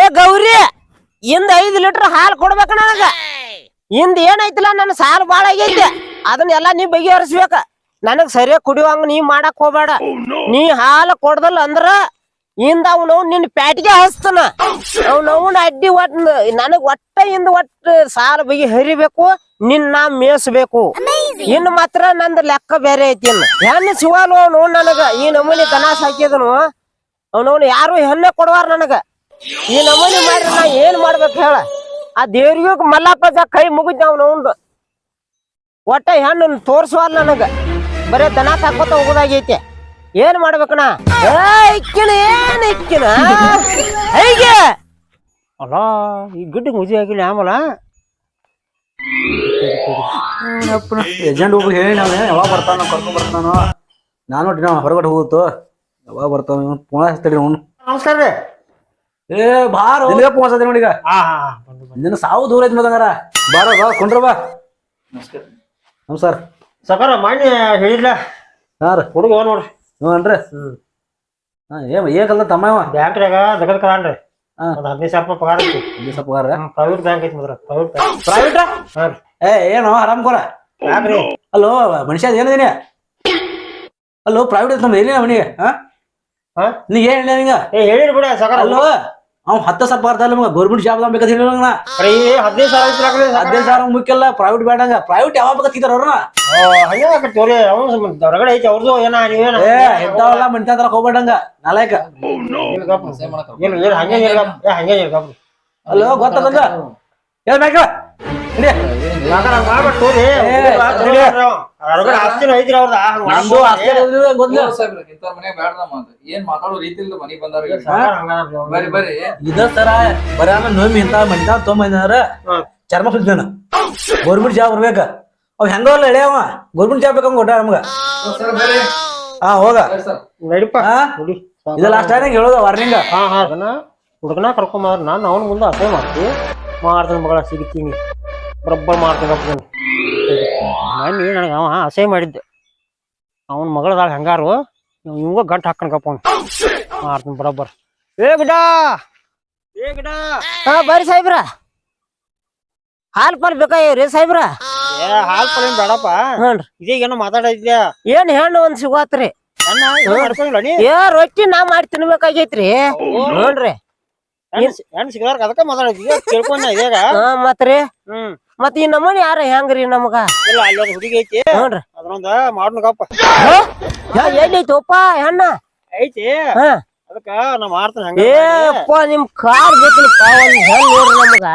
ಏ ಗೌರಿ ಇಂದ ಐದು ಲೀಟರ್ ಹಾಲು ಕೊಡ್ಬೇಕ ನನಗ. ಇಂದ ಏನೈತಿಲ್ಲ ನನ್ನ ಸಾಲ ಬಾಳ ಆಗೈತೆ. ಅದನ್ನೆಲ್ಲ ನೀ ಬಗೆಹರಿಸ್ಬೇಕ. ನನಗ್ ಸರಿಯಾಗಿ ಕುಡಿಯುವಂಗ ನೀ ಮಾಡಕ್ ಹೋಗ್ಬೇಡ. ನೀ ಹಾಲು ಕೊಡ್ದಲ್ಲ ಅಂದ್ರ ಇಂದ ಅವನು ನಿನ್ನ ಪ್ಯಾಟಿಗೆ ಹಸ್ತನ. ಅವ್ನವ್ನ ಅಡ್ಡಿ ಒಟ್ ನನಗ್ ಒಟ್ಟ ಇಂದ ಒಟ್ಟ ಸಾಲ ಬಗೆ ಹರಿಬೇಕು ನಿನ್ನ ಮೇಯಿಸ್ಬೇಕು ಇನ್ ಮಾತ್ರ ನಂದು ಲೆಕ್ಕ ಬೇರೆ ಐತಿ ಹೆಣ್ ಹೆಣ್ಣು ಸಿಗಲ್ವ ಅವನು ನನಗ. ಈ ನಮೂನಿ ದನ ಹಾಕಿದನು. ಅವನವ್ನು ಯಾರು ಹೆಣ್ಣೆ ಕೊಡವಾರ ನನಗ. ಈ ನಮೂನಿ ಮಾಡ್ರಿ ನಾ ಏನ್ ಮಾಡ್ಬೇಕು ಹೇಳ. ಆ ದೇವ್ರಿಗೂ ಮಲ್ಲಪ್ಪಜ ಕೈ ಮುಗಿದ್ ಅವನು ಒಟ್ಟ ಹೆಣ್ಣು ತೋರ್ಸುವಲ್ಲ ನನಗ. ಬರೇ ದನ ತಕ್ಕೊತ ಹೋಗೋದಾಗೈತೆ. ಏನ್ ಮಾಡ್ಬೇಕಣ್ಣ ಏ ಇಕ್ಕಿನ ಏನ್ ಇಕ್ಕಿನ ಹೇಗೆ? ಅಲ್ಲ ಈ ಗುಡ್ಡ ಮುಜಿ ಆಗಿಲ್ಲ ಆಮಲ. ಏಜೆಂಟ್ ಹೋಗಿ ಹೇಳಿ ನಾನು ಯಾವಾಗ ಬರ್ತಾನೋ ಕರ್ಕೊಂಡ್ ಬರ್ತಾನೋ. ನಾನು ನಾವು ಹೊರಗಡೆ ಹೋಗುತ್ತೋ. ಯಾವಾಗ ಬರ್ತಾನ ಪುನಃ ಹಚ್ತಡಿ ಅವ್ನು ನಮಸ್ಕಾರ ರೀ. ಏ ಬಾರ. ಹಚ್ಚತಿ ನೋಡಿ ಈಗ. ಹಾ ಹಾ ಬಂದು ಬಂದು. ನಿನ್ನ ಸಾವು ದೂರ ಐತಿ ಮಗಂಗಾರ ಬಾರ ಬಾ ಕುಂಡ್ರ ಬಾ. ನಮಸ್ಕಾರ. ಸಕಾರ ಮಾಡಿ ಹೇಳಿಲ್ಲ ಹಾ ರೀ. ಹುಡುಗ ನೋಡ್ರಿ. ಹ್ಞೂ ಅನ್ರಿ. ಹ್ಮ್. ಹಾ ಏನ್ ಏನ್ ತಮ್ಮ ಇವ ಬ್ಯಾಂಕ್ನಾಗ ಜಗತ್ ಕರಾನ್ರಿ. ಹಾ. ಒಂದ್ ಹದಿನೈದು ಸಾವಿರ ರೂಪಾಯಿ ಪಗಾರ ಐತಿ. ಇಲ್ಲಿ ಸ್ವಲ್ಪ ಪಗಾರ? ಪ್ರೈವೇಟ್ ಬ್ಯಾಂಕ್ ಐತಿ ಮದ್ರ ಪ್ರೈವೇಟ್ ಬ್ಯಾಂಕ್ ಪ್ರೈವೇಟ್ ಹಾ ರೀ. ಏ ಏನು ಆರಾಮ್ ಕೋರ ಯಾಕ್ರಿ? ಅಲ್ಲೋ ಮನುಷ್ಯ ಏನಿದೀನಿ? ಅಲ್ಲೋ ಪ್ರೈವೇಟ್ ಐತಿ ನಮ್ಮ ಏನೇ ಅವನಿಗೆ ಹಾ? ಹಾ? ನೀ ಏನ್ ನಿಂಗ? ಏ ಹೇಳಿರಿ ಬಿಡ ಸಕಾರ. ಅಲ್ಲೋ ಅವ್ ಹತ್ತು ಸಾವಿರ ಬರ್ತಾ ಇಲ್ಲ ಮಗ ಗೌರ್ಮೆಂಟ್ ಜಾಬ್ ಬೇಕಂತ ಹೇಳಿಲ್ಲ ನಾ. ಬರೀ ಹದಿನೈದು ಸಾವಿರ ಐತಿ ಹಾಕ್ರಿ ಹದಿನೈದು ಸಾವಿರ ಮುಖ್ಯಲ್ಲ ಪ್ರೈವೇಟ್ ಬೇಡಂಗ. ಪ್ರೈವೇಟ್ ಯಾವಾಗ ಬೇಕತ್ತಿದಾರ ಅವ್ರನ್ನ ಹಂಗೆ ಹಾಕಿ ತೋರಿ ಅವ್ನು ಹೊರಗಡೆ ಐತಿ ಅವ್ರದ್ದು ಏನ ನೀವೇನ? ಏ ಇಂಥವೆಲ್ಲ ಮನ್ತ ತರ ಹೋಗ್ಬೇಡಂಗ. ಇಲ್ಲ ಹಂಗೆ ಇರ್ಗಪ್ಪ. ಅಲ್ಲೋ ಗೊತ್ತದಂಗ ಏನ್ ಏನ್ ಮಾತಾಡೋ ರೀತಿ ಇಲ್ಲ ಮನಿಗ್ ಬಂದಾರ ಇದ ಬರಾಮ ನೋಮಿ ಇಂತ ತೊಂಬಂದಾರ. ಚರ್ಮ ಸುದ್ದಾನ ಗೌರ್ಮೆಂಟ್ ಜಾಬ್ ಬರ್ಬೇಕ. ಅವ್ ಹೆಂಗ ಅವ. ಗೌರ್ಮೆಂಟ್ ಜಾಬ್ ಬೇಕಂಗ ಕೊಟ್ಟ ನಮ್ಗ. ಹಾ ಹೋಗ. ಬರ್ರಿ ಸರ್. ನಡಿಪ್ಪ. ಹಾ? ನೋಡಿ. ಇದ ಲಾಸ್ಟ್ ಟೈಮ್ ಹೇಳೋದ ವಾರ್ನಿಂಗ್. ಹಾ ಹಾ. ಅದನ್ನ ಹುಡುಗನ ಕರ್ಕೊಂಬಾರ ನಾನು ಅವನ ಮುಂದೆ ಅಸಹ್ಯ ಮಾಡ್ತಿ ಮಾಡ್ತಾನೆ ಮಗಳ ಸಿಗ್ತೀನಿ. ಬರಬ್ಬರ್ ಮಾಡ್ತೀನಿ ನನಗೆ ಅವ ಅಸಹ್ಯ ಮಾಡಿದ್ದೆ. ಅವನ ಮಗಳದಾಗ ಹಂಗಾರು? ಇವಾಗ ಗಂಟು ಹಾಕೊಂಡ್ಕಪ್ಪ ಅವ್ನು. ಮಾಡ್ತೀನಿ ಬರಬ್ಬರ್. ಏ ಗಿಡ! ಏ ಗಿಡ! ಹಾ ಬರ್ರಿ ಸಾಹೇಬ್ರ. ಹಾಲ್ ಪಾಲ್ ಬೇಕಾಗ್ಯಾವ್ರಿ ಸಾಹೇಬ್ರ? ಏ ಹಾಲ್ ಪಾಲ್ ಏನ್ ಬೇಡಪ್ಪ. ಹ್ಞೂ ಇದೇ ಏನೋ ಮಾತಾಡಿದ್ಯಾ? ಏನ್ ಹೆಣ್ಣು ಒಂದ್ ಸಿಗುವತ್ರಿ? ಏ ರೊಟ್ಟಿ ನಾ ಮಾಡಿ ತಿನ್ಬೇಕಾಗೈತ್ರಿ. ನೋಡ್ರಿ ಸಿಗದಾರ ಅದಕ್ಕ ಮಾತಾಡಿದ್ವಿ ತಿಳ್ಕೊಂಡ ಹಾ ಮತ್ರಿ? ಹ್ಮ್. ಮತ್ ಈ ನಮ್ಮನಿ ಯಾರ ಹೆಂಗ್ರಿ ನಮಗ? ಇಲ್ಲ ಅಲ್ಲಿ ಹುಡುಗಿ ಐತಿ. ನೋಡ್ರಿ ಅದ್ರೊಂದ ಮಾಡ್ನಗಪ್ಪ ಎಲ್ಲಿ ಐತೋಪ ಹೆಣ್ಣ? ಐತಿ. ಅದಕ್ಕ ನಾ ಮಾಡ್ತಾನ ಹಂಗ ಏಪ್ಪ ನಿಮ್ ಕಾರ್ ಬೇಕಲ್ಪ ಒಂದ್ ಹೆಣ್ ನೋಡ್ರಿ ನಮಗ.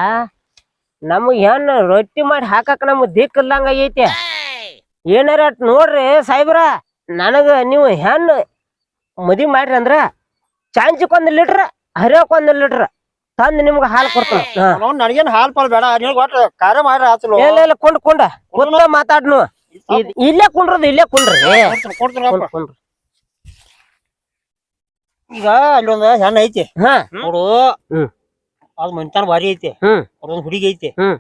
ನಮಗ್ ಹೆಣ್ಣು ರೊಟ್ಟಿ ಮಾಡಿ ಹಾಕಕ್ ನಮಗ್ ದಿಕ್ ಇಲ್ಲಂಗ ಐತಿ. ಏನಾರ ನೋಡ್ರಿ ಸಾಹೇಬ್ರ ನನಗ ನೀವು ಹೆಣ್ಣು ಮದಿ ಮಾಡ್ರಿ ಅಂದ್ರ ಚಾಂಚಿಕ್ ಒಂದ್ ಲೀಟ್ರ್ ಹರಿಯಕ್ ಒಂದ್ ಲೀಟ್ರ್. ತಂದ್ ನಿಮ್ಗ ಹಾಲು ಕೊಡ್ತಾನ. ನನಗೇನ್ ಹಾಲ್ ಪಾಲ್ ಬೇಡ ಒಟ್ಟು ಕಾರ್ಯ ಮಾಡ್ರಿ ಆತಲು. ಇಲ್ಲ ಇಲ್ಲ ಕೊಂಡ್ ಕೊಂಡ. ಕುಂದ ಮಾತಾಡ್ನು? ಇದ್- ಇಲ್ಲೇ ಕುಂಡ್ರದು ಇಲ್ಲೇ ಕುಂಡ್ರಿ. ಕುಂಡ್ರ್, ಕುಂಡ್ರ್. ಈಗ ಅಲ್ಲೊಂದ ಹೆಣ್ಣ ಐತಿ. ನೋಡು. ಹ್ಮ್. ಅದ್ ಮನಿತಾನ ಭಾರಿ ಐತಿ. ಹ್ಮ್. ಅವ್ರೊಂದ್ ಹುಡುಗಿ ಐತಿ. ಹ್ಮ್.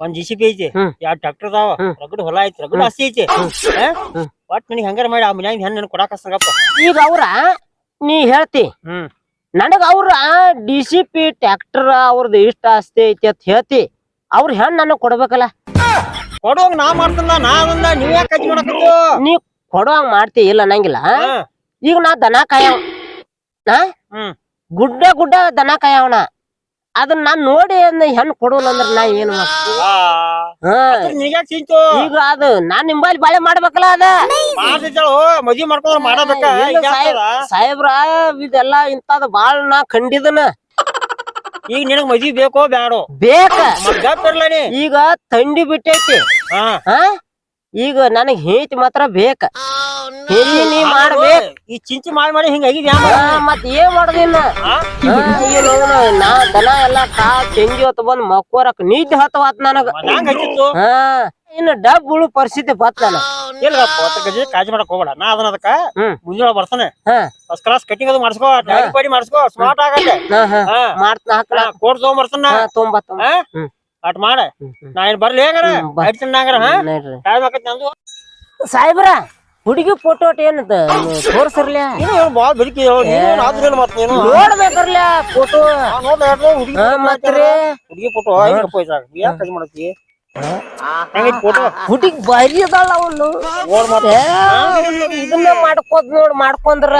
ಒಂದ್ ಜಿ ಸಿ ಪಿ ಐತಿ. ಹ್ಮ್. ಎರಡ್ ಟ್ರಾಕ್ಟರ್ ಅದಾವ. ಹ್ಮ್. ರಗಡ್ ಹೊಲ ಐತಿ ರಗಡ್ ಆಸ್ತಿ ಐತಿ. ಹಾ? ಹ್ಮ್. ಒಟ್ ನನಗೆ ಹಂಗಾರ ಮಾಡಿ ಆ ಮನ್ಯಾಗ ಹೆಣ್ಣ ಕೊಡಾಕ ಸಂಗಪ್ಪ ಈಗ ಅವ್ರ ನೀ ಹೇಳ್ತಿ. ಹ್ಮ್. ನನಗ ಅವ್ರ ಡಿ ಸಿ ಪಿ ಟ್ಯಾಕ್ಟರ್ ಅವ್ರದ್ದು ಇಷ್ಟ ಆಸ್ತಿ ಐತಿ ಅಂತ ಹೇಳ್ತಿ. ಅವ್ರ ಹೆಣ್ ನನಗ್ ಕೊಡ್ಬೇಕಲ್ಲ. ಕೊಡುವಾಗ ನಾ ಮಾಡ್ತಲ್ಲ ನಾ ಅದನ್ನ ನೀವ್ ಯಾಕೆ ಮಾಡಕತ್ತು ನೀ ಕೊಡುವಂಗ ಮಾಡ್ತಿ ಇಲ್ಲ ಅನ್ನಂಗಿಲ್ಲ. ಈಗ ನಾ ದನ ಕಾಯವ್. ನಾ ಹ್ಮ್. ಗುಡ್ಡ ಗುಡ್ಡ ದನ ಕಾಯವನ. ಅದನ್ನ ನಾನ್ ನೋಡಿ ಅಂದ್ ಹೆಣ್ ಕೊಡೋಲ್ಲ ಅಂದ್ರ ನಾ ಏನ್ ಮಾಡ್ತಿ? ಹಾ. ಚಿಂತು? ಈಗ ಅದು ನಾನ್ ನಿಂಬಲ್ಲಿ ಬಾಳೆ ಮಾಡ್ಬೇಕಲ್ಲ ಅದ? ಮಾಡ್ತಿದ್ದಾಳು ಮದ್ವಿ ಮಾಡ್ಕೊಂಡ್ರ ಮಾಡಬೇಕ? ಸಾಹೇಬ್ರ ಇದೆಲ್ಲ ಇಂತದ ಬಾಳ ನಾ ಖಂಡಿದನ. ಈಗ ನಿನಗ್ ಮದ್ವಿ ಬೇಕೋ ಬ್ಯಾಡೋ? ಬೇಕ. ಈಗ ತಂಡಿ ಬಿಟ್ಟೈತಿ. ಹಾ. ಹಾ? ಈಗ ನನಗ್ ಹೇತಿ ಮಾತ್ರ ಬೇಕ. ಹೇತಿ ನೀ ಮಾಡ್ಬೇಕ? ಈ ಚಿಂಚಿ ಮಾಡಿ ಮಾಡಿ ಹಿಂಗ ಆಗಿದ್ಯಾ? ಹಾ, ಮತ್ ಏನ್ ಮಾಡುದಿನ್ನ ನಾ ದನ ಎಲ್ಲ ಕಾ ಚೆಂಜಿ ಹೊತ್ತು ಬಂದ್ ಮಕ್ಕೋರಕ್ ನಿದ್ದೆ ಹತ್ತವಾತ್ ನನಗ. ಹಾ ಇನ್ನ ಡಬ್ ಉಳು ಪರಿಸ್ಥಿತಿ ಬತ್ ನಾನು ಇಲ್ಲ ಗಜಿ ಕಾಜಿ ಮಾಡಕ್ ಹೋಗ್ಬೇಡ. ನಾ ಅದನ್ನ ಅದಕ್ಕ. ಮುಂಜಾನೆ ಬರ್ತಾನೆ. ಫಸ್ಟ್ ಕ್ಲಾಸ್ ಕಟಿಂಗ್ ಅದು ಮಾಡಿಸ್ಕೋ ಡ್ಯಾಡಿ ಪಾಡಿ ಮಾಡಿಸ್ಕೋ ಸ್ಮಾರ್ಟ್ ಆಗತ್ತೆ ಮಾಡ್ತನ ಕೋಟ್ ತೊಂಬ ತೊಂಬ ಹ್ಮ್. ಅಟ್ ಮಾಡ. ನಾ ಏನ್ ಬರ್ಲಿ ಹೇಗಾರ? ಹ್ಮ್, ಬಾ. ಐಡ್ತೀನಿ ಹಂಗಾರ ಹಾ? ನೋಡ್ರಿ. ಟೈಮ್ ಆಕತ್ ನಂದು. ಸಾಹೇಬ್ರ ಹುಡುಗಿ ಫೋಟೋ ಏನ್ ತೋರ್ಸರ್ಲ ನೀನು ಏನು ಭಾಳ ಬೆಳಿಗ್ಗೆ ಹೇಳು. ನೀನು ಆದ್ರೇನು ಮತ್ತೆ ನೀನು? ನೋಡ್ಬೇಕರ್ಲ ಫೋಟೋ ಹುಡುಗಿ ಮತ್ರಿ? ಹುಡುಗಿ ಫೋಟೋ ಯಾಕೆ ಮಾಡತ್ತಿ? ಹುಡುಗಿ ಬರಿ ಅದಾಳ ಅವನು. ಇದನ್ನ ಮಾಡ್ಕೋದ್ ನೋಡ್ ಮಾಡ್ಕೊಂಡ್ರ.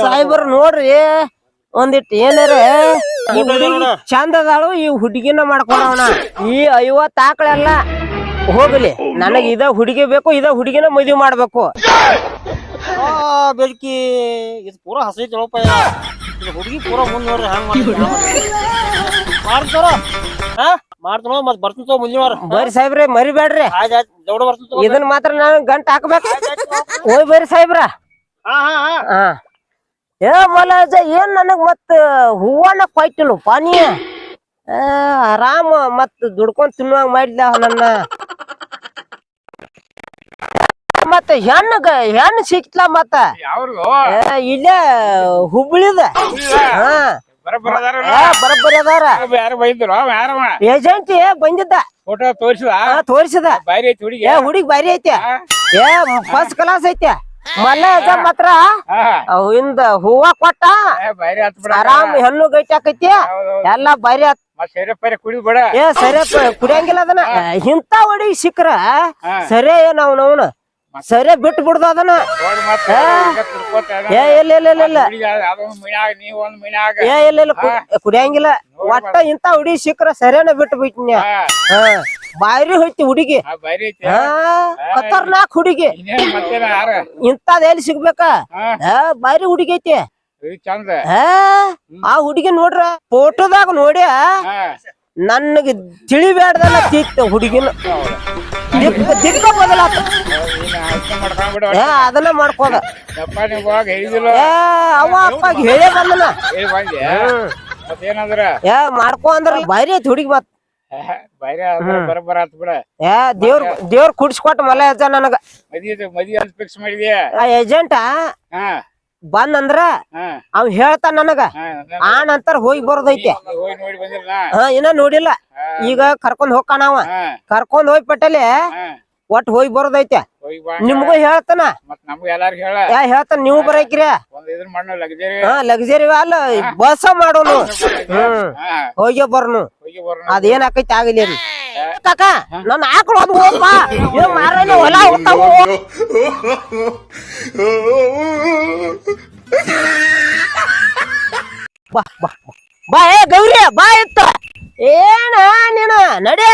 ಸಾಹೇಬ್ರ ನೋಡ್ರಿ. ಒಂದಿಟ್ ಏನಾರ ಈ ಹುಡುಗಿ ಚಂದ ಅದಾಳು ಈ ಹುಡುಗಿನ ಮಾಡ್ಕೊಳವಣ ಈ ಐವತ್ ಆಕಳೆಲ್ಲ ಹೋಗ್ಲಿ. ನನಗೆ ಇದ ಹುಡುಗಿ ಬೇಕು ಇದ ಹುಡುಗಿನ ಮದುವೆ ಮಾಡ್ಬೇಕು. ಆ ಬೆಲ್ಕಿ ಇದು ಪೂರ ಹಸೈತಿ ಹೇಳಪ್ಪ ಇದು ಹುಡುಗಿ ಪೂರ ಮುಂದ್ ಹಂಗ ಮಾಡ್ತಾರ ಹಾ? ಮಾಡ್ತಾನೋ ಮತ್ ಬರ್ತಂತ ಮುಂದಿನ ವಾರ. ಬರ್ರಿ ಸಾಹೇಬ್ರೆ ಮರಿಬೇಡ್ರಿ. ಆಯ್ತು ಆಯ್ತು ದೌಡ ಬರ್ತೀನಿ ಇದನ್ ಮಾತ್ರ ನಾನು ಗಂಟ್ ಹಾಕ್ಬೇಕು. ಹೋಯ್ ಬರ್ರಿ ಸಾಹೇಬ್ರ. ಹಾ ಹಾ. ಹಾ. ಏ ಮಲಾಜ ಏನ್ ನನಗ್ ಮತ್ ಹೂವನ್ನ ಕೊಯ್ತಿಲ್ಲ ಪಾನಿ? ಆರಾಮ ಮತ್ ದುಡ್ಕೊಂಡ್ ತಿನ್ನುವಂಗ ಮಾಡಿದ ನನ್ನ? ಮತ್ತ ಹೆಣ್ಣಗ ಹೆಣ್ಣು ಸಿಕ್ತಲ ಮತ್ತ? ಇಲ್ಲೇ ಹುಬ್ಳಿದ. ಬರಬ್ಬರ ಅದಾರ ಏಜೆಂಟ್ ಬಂದಿದ್ದ. ಫೋಟೋ ತೋರಿಸಿದ ತೋರ್ಸಿದ. ಬಾರಿ ಐತಿ ಹುಡುಗಿ. ಏ ಹುಡುಗಿ ಬಾರಿ ಐತೆ. ಏ ಫಸ್ಟ್ ಕ್ಲಾಸ್ ಐತೆ. ಮಲ್ಲ ಮಾತ್ರ ಅವ್ ಹಿಂದ ಹೂವ ಕೊಟ್ಟ ಆರಾಮ್ ಹೆಣ್ಣು ಗೈಟಾಕೈತಿ ಎಲ್ಲಾ ಬಾರಿ ಆತ್. ಏ ಸರಿ ಕುಡಿಯಂಗಿಲ್ಲ ಅದನ್ನ. ಇಂತ ಹೊಡಿ ಸಿಕ್ಕ್ರ ಸರಿ ಏನ್ ಅವ್ನವ್ನ ಸರಿ ಬಿಟ್ಟು ಬಿಡ್ದ ಅದನ್ನ. ಏ ಇಲ್ಲ ಇಲ್ಲ ಇಲ್ಲ ಇಲ್ಲ. ನೀವ್ ಏ ಇಲ್ಲ ಇಲ್ಲ ಕುಡಿಯಂಗಿಲ್ಲ. ಒಟ್ಟ ಇಂತ ಹುಡಿ ಸಿಕ್ಕ್ರ ಸರಿನ ಬಿಟ್ಟು ಬಿಟ್ನ್ಯ? ಹಾ. ಬಾರಿ ಹೋಯ್ತಿ ಹುಡುಗಿ. ಹಾ ಖತರ್ನಾಕ್ ಹುಡುಗಿ. ಇಂತದ ಎಲ್ಲಿ ಸಿಗ್ಬೇಕ? ಬಾರಿ ಹುಡುಗಿ ಐತಿ. ಆ ಹುಡುಗಿ ನೋಡ್ರ ಫೋಟೋದಾಗ ನೋಡಿ ಹಾ ನನಗೆ ತಿಳಿಬ್ಯಾಡ್ದಲ್ಲ ತಿತ್ತ ಹುಡುಗಿನ. ದಿಕ್ಕ ಬದಲಾತ. ಅದನ್ನ ಮಾಡ್ಕೋದ. ಅವ ಹೇಳೇ ಬಂದನ. ಮಾಡ್ಕೊ ಅಂದ್ರ ಬಾರಿ ಐತಿ ಹುಡುಗಿ ಮತ್. ಬೈರ ಅಂದ್ರ ಬರಬರ ಆತ್ ಬಿಡ. ಏ ದೇವ್ರ ದೇವ್ರ ಕುಡ್ಸ್ಕೊಟ್ ಮಲ ಅಜ್ಜ ನನಗ. ಮದಿ ಮದಿ ಅಂತ ಫಿಕ್ಸ್ ಮಾಡಿದ್ಯಾ? ಆ ಏಜೆಂಟ ಹಾ. ಬಂದಂದ್ರ ಹಾ. ಅವ್ ಹೇಳ್ತಾನ ನನಗ. ಆ ನಂತರ ಹೋಗಿ ಬರೋದೈತೆ. ಹಾ ಇನ್ನ ನೋಡಿಲ್ಲ. ಈಗ ಕರ್ಕೊಂಡ್ ಹೋಗ್ಕಣ ಅವ. ಕರ್ಕೊಂಡ್ ಹೋಗಿ ಪಟ್ಟಲೆ ಒಟ್ ಹೋಗಿ ಬರೋದೈತೆ. ನಿಮ್ಗೂ ಹೇಳ್ತಾನ. ಹೇಳ್ತಾನ ನೀವು ಬರಕ್ರಿ. ಹಾ ಲಗ್ಜರಿ ಅಲ್ಲ ಬಸ್ ಮಾಡೋನು. ಹ್ಮ್. ಹೋಗಿ ಬರ್ನು. ಅದೇನ್ ಆಕೈತಿ ಆಗಲಿ ಕಾಕ ನನ್ನ ಆಕಳು ಅದು ಹೋಗ್ಬಾ ಇದು ಮಾರನೆ ಹೊಲ ಹೋಗ್ತಾವು ಬಾ ಬಾ ಬಾ. ಬಾ ಏ ಗೌರಿ ಬಾ ಇತ್ತ. ಏನ ನೀನು ನಡಿ.